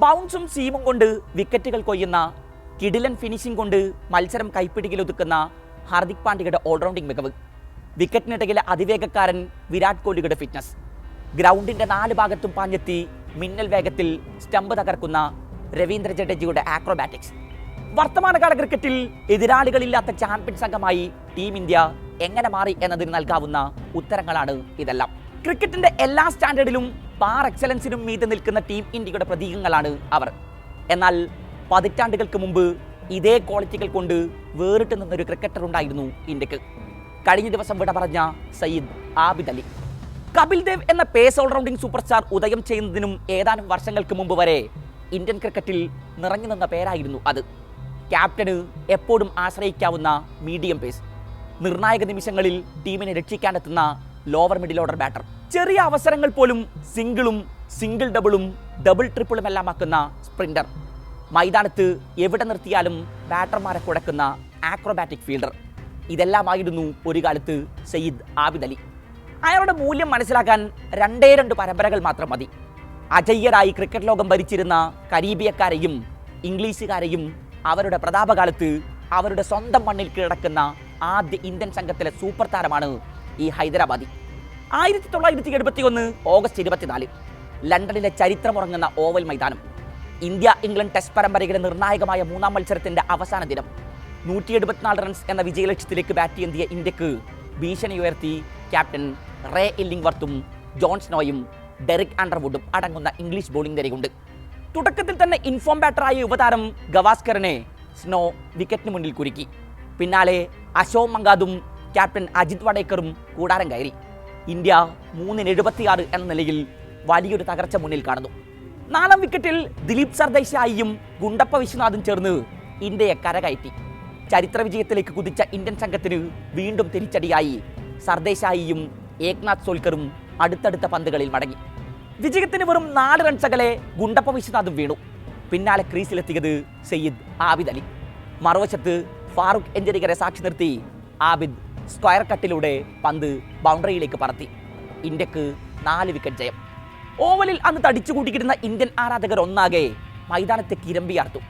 ബൗൺസും സീമും കൊണ്ട് വിക്കറ്റുകൾ കൊയ്യുന്ന കിടിലൻ ഫിനിഷിംഗ് കൊണ്ട് മത്സരം കൈപ്പിടിയിൽ ഒതുക്കുന്ന ഹാർദിക് പാണ്ഡ്യയുടെ ഓൾറൗണ്ടിംഗ് മികവ്. വിക്കറ്റിനിടയിലെ അതിവേഗക്കാരൻ വിരാട് കോഹ്ലിയുടെ ഫിറ്റ്നസ് ഗ്രൗണ്ടിന്റെ നാല് ഭാഗത്തും പാഞ്ഞെത്തി മിന്നൽ വേഗത്തിൽ സ്റ്റംപ് തകർക്കുന്ന രവീന്ദ്ര ജഡേജയുടെ ആക്രോബാറ്റിക്സ് വർത്തമാനകാല ക്രിക്കറ്റിൽ എതിരാളികളില്ലാത്ത ചാമ്പ്യൻ സംഘമായി ടീം ഇന്ത്യ എങ്ങനെ മാറി എന്നതിന് നൽകാവുന്ന ഉത്തരങ്ങളാണ് ഇതെല്ലാം. ക്രിക്കറ്റിന്റെ എല്ലാ സ്റ്റാൻഡേർഡിലും പാർ എക്സലൻസിനും മീതെ നിൽക്കുന്ന ടീം ഇന്ത്യയുടെ പ്രതീകങ്ങളാണ് അവർ. എന്നാൽ പതിറ്റാണ്ടുകൾക്ക് മുമ്പ് ഇതേ ക്വാളിറ്റികൾ കൊണ്ട് വേറിട്ട് നിന്നൊരു ക്രിക്കറ്റർ ഉണ്ടായിരുന്നു ഇന്ത്യയ്ക്ക്. കഴിഞ്ഞ ദിവസം വിട പറഞ്ഞ സയ്യിദ് ആബിദ് അലി. കപിൽ ദേവ് എന്ന പേസ് ഓൾറൗണ്ടിംഗ് സൂപ്പർ സ്റ്റാർ ഉദയം ചെയ്യുന്നതിനും ഏതാനും വർഷങ്ങൾക്ക് മുമ്പ് വരെ ഇന്ത്യൻ ക്രിക്കറ്റിൽ നിറഞ്ഞു നിന്ന പേരായിരുന്നു അത്. ക്യാപ്റ്റന് എപ്പോഴും ആശ്രയിക്കാവുന്ന മീഡിയം പേസ് നിർണായക നിമിഷങ്ങളിൽ ടീമിനെ രക്ഷിക്കാനെത്തുന്ന ലോവർ മിഡിൽ ഓർഡർ ബാറ്റർ ചെറിയ അവസരങ്ങൾ പോലും സിംഗിളും സിംഗിൾ ഡബിളും ഡബിൾ ട്രിപ്പിളും എല്ലാം ആക്കുന്ന സ്പ്രിന്റർ. മൈതാനത്ത് എവിടെ നിർത്തിയാലും ബാറ്റർമാരെ കുഴക്കുന്ന ആക്രോബാറ്റിക് ഫീൽഡർ ഇതെല്ലാമായിരുന്നു ഒരു കാലത്ത് സയ്യിദ് ആബിദ് അലി. അയാളുടെ മൂല്യം മനസ്സിലാക്കാൻ രണ്ടേ രണ്ട് പരമ്പരകൾ മാത്രം മതി. അജയ്യരായി ക്രിക്കറ്റ് ലോകം ഭരിച്ചിരുന്ന കരീബിയക്കാരെയും ഇംഗ്ലീഷുകാരെയും അവരുടെ പ്രതാപകാലത്ത് അവരുടെ സ്വന്തം മണ്ണിൽ കീഴടക്കുന്ന ആദ്യ ഇന്ത്യൻ സംഘത്തിലെ സൂപ്പർ താരമാണ് ഈ ഹൈദരാബാദി. ആയിരത്തി തൊള്ളായിരത്തി എഴുപത്തി ഒന്ന് ഓഗസ്റ്റ് ഇരുപത്തിനാല് ലണ്ടനിലെ ചരിത്രമുറങ്ങുന്ന ഓവൽ മൈതാനം ഇന്ത്യ ഇംഗ്ലണ്ട് ടെസ്റ്റ് പരമ്പരയിലെ നിർണായകമായ മൂന്നാം മത്സരത്തിന്റെ അവസാന ദിനം നൂറ്റി എഴുപത്തിനാല് റൺസ് എന്ന വിജയലക്ഷ്യത്തിലേക്ക് ബാറ്റ് ചെയ്തിയ ഇന്ത്യയ്ക്ക് ഭീഷണി ഉയർത്തി ക്യാപ്റ്റൻ റേ ഇല്ലിംഗ്വർത്തും വർത്തും ജോൺസ്നോയും ഡെറിക് ആൻഡർവുഡും അടങ്ങുന്ന ഇംഗ്ലീഷ് ബോളിംഗ് നിരയുണ്ട് തുടക്കത്തിൽ തന്നെ ഇൻഫോം ബാറ്ററായ യുവതാരം ഗവാസ്കറിനെ സ്നോ വിക്കറ്റിന് മുന്നിൽ കുരുക്കി. പിന്നാലെ അശോക് മങ്കാദും ക്യാപ്റ്റൻ അജിത് വടേക്കറും കൂടാരം കയറി. ഇന്ത്യ മൂന്നിന് എഴുപത്തിയാറ് എന്ന നിലയിൽ വലിയൊരു തകർച്ച മുന്നിൽ കാണുന്നു. നാലാം വിക്കറ്റിൽ ദിലീപ് സർദേശായിയും ഗുണ്ടപ്പ വിശ്വനാഥും ചേർന്ന് ഇന്ത്യയെ കരകയറ്റി. ചരിത്ര വിജയത്തിലേക്ക് കുതിച്ച ഇന്ത്യൻ സംഘത്തിന് വീണ്ടും തിരിച്ചടിയായി സർദേശായിയും ഏക്നാഥ് സോൽക്കറും അടുത്തടുത്ത പന്തുകളിൽ മടങ്ങി. വിജയത്തിന് വെറും നാല് റൺസകലെ ഗുണ്ടപ്പ വിശ്വനാഥും വീണു. പിന്നാലെ ക്രീസിലെത്തിയത് സയ്യിദ് ആബിദ് അലി. മറുവശത്ത് ഫാറൂഖ് എഞ്ചരികരെ സാക്ഷി നിർത്തി ആബിദ് സ്ക്വയർ കട്ടിലൂടെ പന്ത് ബൗണ്ടറിയിലേക്ക് പറത്തി. ഇന്ത്യയ്ക്ക് നാല് വിക്കറ്റ് ജയം. ഓവലിൽ അന്ന് തടിച്ചു കൂട്ടിക്കിടുന്ന ഇന്ത്യൻ ആരാധകർ ഒന്നാകെ മൈതാനത്തെ കിരമ്പിയാർത്തു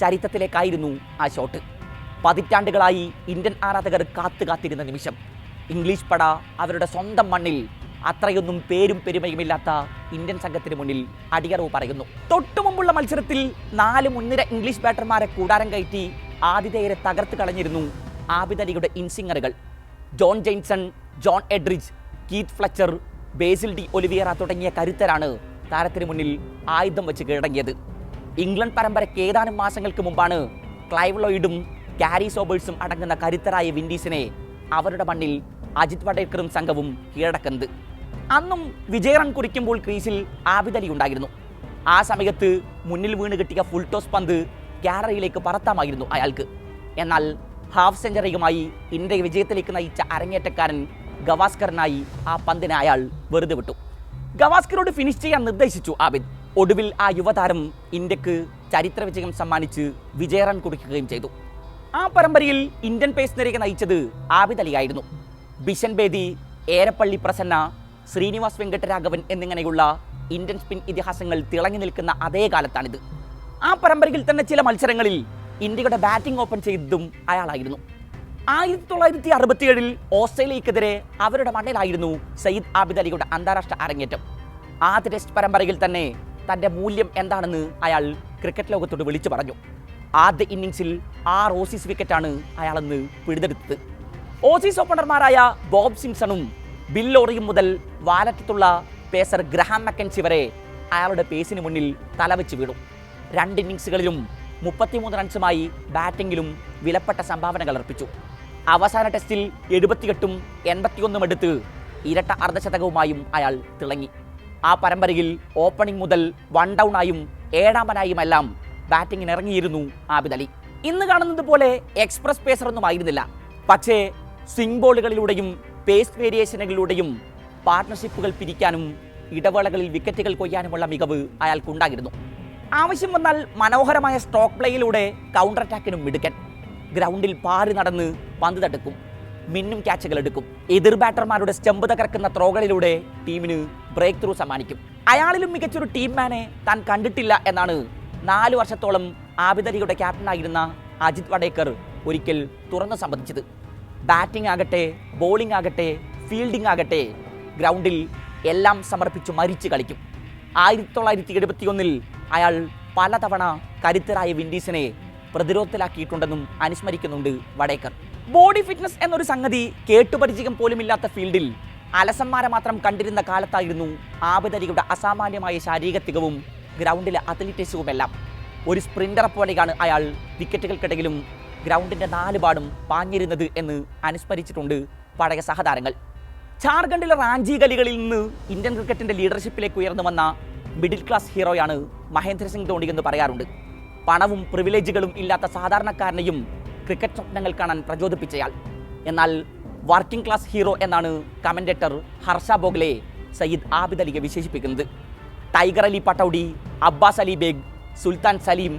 ചരിത്രത്തിലേക്കായിരുന്നു ആ ഷോട്ട് പതിറ്റാണ്ടുകളായി ഇന്ത്യൻ ആരാധകർ കാത്തു കാത്തിരുന്ന നിമിഷം. ഇംഗ്ലീഷ് പട അവരുടെ സ്വന്തം മണ്ണിൽ അത്രയൊന്നും പേരും പെരുമയുമില്ലാത്ത ഇന്ത്യൻ സംഘത്തിന് മുന്നിൽ അടിയറവ് പറയുന്നു. തൊട്ടു മുമ്പുള്ള മത്സരത്തിൽ നാല് മുൻനിര ഇംഗ്ലീഷ് ബാറ്റർമാരെ കൂടാരം കയറ്റി ആതിഥേയരെ തകർത്ത് കളഞ്ഞിരുന്നു ആബിദലിയുടെ ഇൻസിംഗറുകൾ. John Jameson John Edrich Keith Fletcher Basil D'Oliveira തുടങ്ങിയ കരുത്തരാണ് താരത്തിന് മുന്നിൽ ആയുധം വെച്ച് കീഴടങ്ങിയത്. ഇംഗ്ലണ്ട് പരമ്പരയ്ക്ക് ഏതാനും മാസങ്ങൾക്ക് മുമ്പാണ് ക്ലൈവ്ലോയിഡും കാരി സോബേഴ്സും അടങ്ങുന്ന കരുത്തരായ വിൻഡീസിനെ അവരുടെ മണ്ണിൽ അജിത് വടേക്കറും സംഘവും കീഴടക്കുന്നത്. അന്നും വിജയ റൺ കുറിക്കുമ്പോൾ ക്രീസിൽ ആവിതലി ഉണ്ടായിരുന്നു. ആ സമയത്ത് മുന്നിൽ വീണ് കിട്ടിയ ഫുൾ ടോസ് പന്ത് ഗ്യാലറിയിലേക്ക് പറത്താമായിരുന്നു അയാൾക്ക്. എന്നാൽ ഹാഫ് സെഞ്ചറിയുമായി ഇന്ത്യ വിജയത്തിലേക്ക് നയിച്ച അരങ്ങേറ്റക്കാരൻ ഗവാസ്കറിനായി ആ പന്തിനെ അയാൾ വെറുതെ വിട്ടു. ഗവാസ്കറോട് ഫിനിഷ് ചെയ്യാൻ നിർദ്ദേശിച്ചു ആബിദ്. ഒടുവിൽ ആ യുവതാരം ഇന്ത്യയ്ക്ക് ചരിത്ര വിജയം സമ്മാനിച്ച് വിജയറൺ കുറിക്കുകയും ചെയ്തു. ആ പരമ്പരയിൽ ഇന്ത്യൻ പേസ് നിരയെ നയിച്ചത് ആബിദ് അലിയായിരുന്നു. ബിഷൻ ബേദി ഏരപ്പള്ളി പ്രസന്ന ശ്രീനിവാസ് വെങ്കട്ടരാഘവൻ എന്നിങ്ങനെയുള്ള ഇന്ത്യൻ സ്പിൻ ഇതിഹാസങ്ങൾ തിളങ്ങി നിൽക്കുന്ന അതേ കാലത്താണിത്. ആ പരമ്പരയിൽ തന്നെ ചില മത്സരങ്ങളിൽ ഇന്ത്യയുടെ ബാറ്റിംഗ് ഓപ്പൺ ചെയ്തതും അയാളായിരുന്നു. ആയിരത്തി തൊള്ളായിരത്തി അറുപത്തിയേഴിൽ ഓസ്ട്രേലിയക്കെതിരെ അവരുടെ മണ്ണിലായിരുന്നു സയ്യിദ് ആബിദ് അലിയുടെ അന്താരാഷ്ട്ര അരങ്ങേറ്റം. ആദ്യ ടെസ്റ്റ് പരമ്പരയിൽ തന്നെ തന്റെ മൂല്യം എന്താണെന്ന് അയാൾ ക്രിക്കറ്റ് ലോകത്തോട് വിളിച്ചു പറഞ്ഞു. ആദ്യ ഇന്നിംഗ്സിൽ ആറ് ഓസീസ് വിക്കറ്റാണ് അയാളെന്ന് പിഴുതെടുത്തത്. ഓസീസ് ഓപ്പണർമാരായ ബോബ് സിംസണും ബില്ലോറിയും മുതൽ വാലറ്റത്തുള്ള പേസർ ഗ്രഹാം മക്കൻസി വരെ അയാളുടെ പേസിന് മുന്നിൽ തലവെച്ച് വീണു. രണ്ട് ഇന്നിങ്സുകളിലും മുപ്പത്തിമൂന്ന് റൺസുമായി ബാറ്റിംഗിലും വിലപ്പെട്ട സംഭാവനകൾ അർപ്പിച്ചു. അവസാന ടെസ്റ്റിൽ എഴുപത്തിയെട്ടും എൺപത്തിയൊന്നും എടുത്ത് ഇരട്ട അർദ്ധശതകവുമായും അയാൾ തിളങ്ങി. ആ പരമ്പരയിൽ ഓപ്പണിംഗ് മുതൽ വൺ ഡൗണായും ഏഴാമനായുമെല്ലാം ബാറ്റിംഗിന് ഇറങ്ങിയിരുന്നു ആബിദ് അലി. ഇന്ന് കാണുന്നത് പോലെ എക്സ്പ്രസ് പേസർ ഒന്നും ആയിരുന്നില്ല. പക്ഷേ സ്വിംഗ് ബോളുകളിലൂടെയും പേസ് വേരിയേഷനുകളിലൂടെയും പാർട്ട്ണർഷിപ്പുകൾ പിരിക്കാനും ഇടവേളകളിൽ വിക്കറ്റുകൾ കൊയ്യാനുമുള്ള മികവ് അയാൾക്കുണ്ടായിരുന്നു. ആവശ്യം വന്നാൽ മനോഹരമായ സ്ട്രോക്ക് പ്ലേയിലൂടെ കൗണ്ടർ അറ്റാക്കിനും മിടുക്കൻ. ഗ്രൗണ്ടിൽ പാറി നടന്ന് പന്ത് തടുക്കും. മിന്നും ക്യാച്ചുകൾ എടുക്കും. എതിർ ബാറ്റർമാരുടെ സ്റ്റെമ്പ് തകർക്കുന്ന ത്രോകളിലൂടെ ടീമിന് ബ്രേക്ക് ത്രൂ സമ്മാനിക്കും. അയാളിലും മികച്ചൊരു ടീം മാനെ താൻ കണ്ടിട്ടില്ല എന്നാണ് നാല് വർഷത്തോളം ആബിദരിയുടെ ക്യാപ്റ്റനായിരുന്ന അജിത് വടേക്കർ ഒരിക്കൽ തുറന്നു സമ്മതിച്ചത് ബാറ്റിംഗ് ആകട്ടെ ബോളിംഗ് ആകട്ടെ ഫീൽഡിംഗ് ആകട്ടെ ഗ്രൗണ്ടിൽ എല്ലാം സമർപ്പിച്ചു മരിച്ചു കളിക്കും. ആയിരത്തി തൊള്ളായിരത്തി എഴുപത്തിയൊന്നിൽ അയാൾ പലതവണ കരുത്തരായ വിൻഡീസിനെ പ്രതിരോധത്തിലാക്കിയിട്ടുണ്ടെന്നും അനുസ്മരിക്കുന്നുണ്ട് വടേക്കർ. ബോഡി ഫിറ്റ്നസ് എന്നൊരു സംഗതി കേട്ടുപരിചയം പോലുമില്ലാത്ത ഫീൽഡിൽ അലസന്മാരെ മാത്രം കണ്ടിരുന്ന കാലത്തായിരുന്നു ആപതരികളുടെ അസാമാന്യമായ ശാരീരിക തികവും ഗ്രൗണ്ടിലെ അത്ലറ്റിക്സുമെല്ലാം. ഒരു സ്പ്രിന്റർ പോലെയാണ് അയാൾ വിക്കറ്റുകൾക്കിടയിലും ഗ്രൗണ്ടിന്റെ നാല് പാടും പാഞ്ഞിരുന്നത് എന്ന് അനുസ്മരിച്ചിട്ടുണ്ട് പഴയ സഹതാരങ്ങൾ. ജാർഖണ്ഡിലെ റാഞ്ചി ഗലികളിൽ നിന്ന് ഇന്ത്യൻ ക്രിക്കറ്റിന്റെ ലീഡർഷിപ്പിലേക്ക് ഉയർന്നു വന്ന മിഡിൽ ക്ലാസ് ഹീറോയാണ് മഹേന്ദ്ര സിംഗ് ധോണി എന്ന് പറയാറുണ്ട്. പണവും പ്രിവിലേജുകളും ഇല്ലാത്ത സാധാരണക്കാരനെയും ക്രിക്കറ്റ് സ്വപ്നങ്ങൾ കാണാൻ പ്രചോദിപ്പിച്ചയാൾ. എന്നാൽ വർക്കിംഗ് ക്ലാസ് ഹീറോ എന്നാണ് കമന്റേറ്റർ ഹർഷ ബോഗ്ലെ സയ്യിദ് ആബിദ് അലിയെ വിശേഷിപ്പിക്കുന്നത്. Tiger Ali Pataudi Abbas Ali Baig Sultan Salim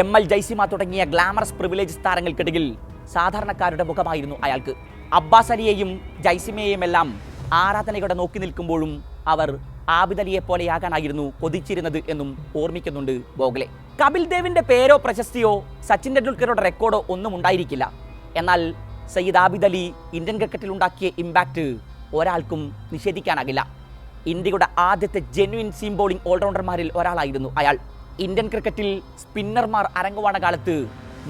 M L Jaisimha തുടങ്ങിയ ഗ്ലാമറസ് പ്രിവിലേജ് താരങ്ങൾക്കിടയിൽ സാധാരണക്കാരുടെ മുഖമായിരുന്നു അയാൾക്ക്. അബ്ബാസ് അലിയെയും ജയ്സിമയെയും എല്ലാം ആരാധനയോടെ നോക്കി നിൽക്കുമ്പോഴും അവർ ആബിദ് അലിയെ പോലെയാകാനായിരുന്നു കൊതിച്ചിരുന്നത് എന്നും ഓർമ്മിക്കുന്നുണ്ട് ബോഗ്ലെ കപിൽ ദേവിന്റെ പേരോ പ്രശസ്തിയോ സച്ചിൻ ടെണ്ടുൽക്കറുടെ റെക്കോർഡോ ഒന്നും ഉണ്ടായിരിക്കില്ല. എന്നാൽ സയ്യിദ് ആബിദ് അലി ഇന്ത്യൻ ക്രിക്കറ്റിൽ ഉണ്ടാക്കിയ ഇമ്പാക്റ്റ് ഒരാൾക്കും നിഷേധിക്കാനാകില്ല. ഇന്ത്യയുടെ ആദ്യത്തെ ജെന്വിൻ സീം ബോളിംഗ് ഓൾറൗണ്ടർമാരിൽ ഒരാളായിരുന്നു അയാൾ. ഇന്ത്യൻ ക്രിക്കറ്റിൽ സ്പിന്നർമാർ അരങ്ങുവാണ കാലത്ത്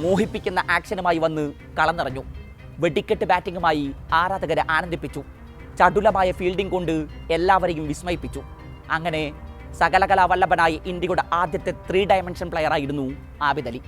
മോഹിപ്പിക്കുന്ന ആക്ഷനുമായി വന്ന് കളം നിറഞ്ഞു വെടിക്കെട്ട് ബാറ്റിംഗുമായി ആരാധകരെ ആനന്ദിപ്പിച്ചു. ചടുലമായ ഫീൽഡിംഗ് കൊണ്ട് എല്ലാവരെയും വിസ്മയിപ്പിച്ചു. അങ്ങനെ സകലകലാവല്ലഭനായി ഇന്ത്യയുടെ ആദ്യത്തെ ത്രീ ഡയമെൻഷൻ പ്ലെയറായിരുന്നു ആബിദ് അലി